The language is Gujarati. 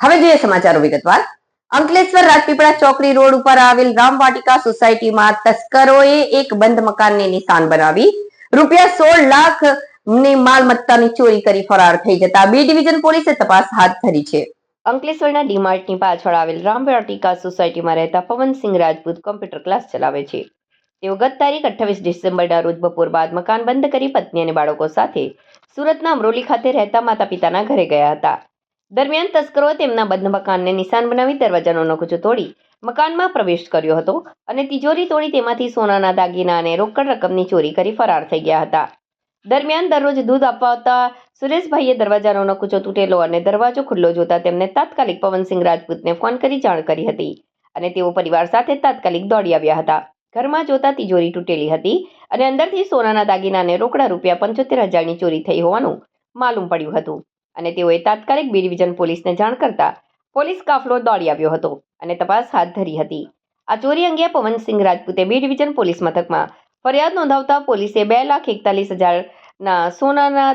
હવે જોઈએ સમાચારો વિગતવાર. અંકલેશ્વર રાજપીપળા ચોકડી રોડ ઉપર આવેલ રામવાટિકા સોસાયટીમાં તસ્કરોએ એક બંધ મકાનને નિશાન બનાવી. રૂપિયા સોળ લાખની માલમત્તાની ચોરી કરી ફરાર થઈ જતા બી ડિવિઝન પોલીસે તપાસ હાથ ધરી છે. અંકલેશ્વરના ડીમાર્ટની પાછળ આવેલ રામવાટિકા સોસાયટીમાં રહેતા પવનસિંહ રાજપૂત કોમ્પ્યુટર ક્લાસ ચલાવે છે. તેઓ ગત તારીખ અઠ્ઠાવીસ ડિસેમ્બરના રોજ બપોર બાદ મકાન બંધ કરી પત્ની અને બાળકો સાથે સુરતના અમરોલી ખાતે રહેતા માતા પિતાના ઘરે ગયા હતા. દરમિયાન તસ્કરોએ તેમના બંધ મકાનને નિશાન બનાવી દરવાજાનો નકુચો તોડી મકાનમાં પ્રવેશ કર્યો હતો અને તિજોરી તોડી તેમાંથી સોનાના દાગીના અને રોકડ રકમની ચોરી કરી ફરાર થઈ ગયા હતા. દરમિયાન દરરોજ દૂધ અપાવતા સુરેશભાઈએ દરવાજાનો નકુચો તૂટેલો અને દરવાજો ખુલ્લો જોતા તેમને તાત્કાલિક પવનસિંહ રાજપૂતને ફોન કરી જાણ કરી હતી અને તેઓ પરિવાર સાથે તાત્કાલિક દોડી આવ્યા હતા. ઘરમાં જોતા તિજોરી તૂટેલી હતી અને અંદરથી સોનાના દાગીના અને રોકડા રૂપિયા પંચોતેર હજારની ચોરી થઈ હોવાનું માલુમ પડ્યું હતું. અને તેઓએ તાત્કાલિક બી ડિવિઝન પોલીસને જાણ કરતા પોલીસ કાફલો દોડી આવ્યો હતો અને તપાસ હાથ ધરી હતી. આ ચોરી અંગે પવનસિંહ રાજપૂતે બી ડિવિઝન પોલીસ મથકમાં ફરિયાદ નોંધાવતા પોલીસે બે લાખ એકતાલીસ હજારના સોનાના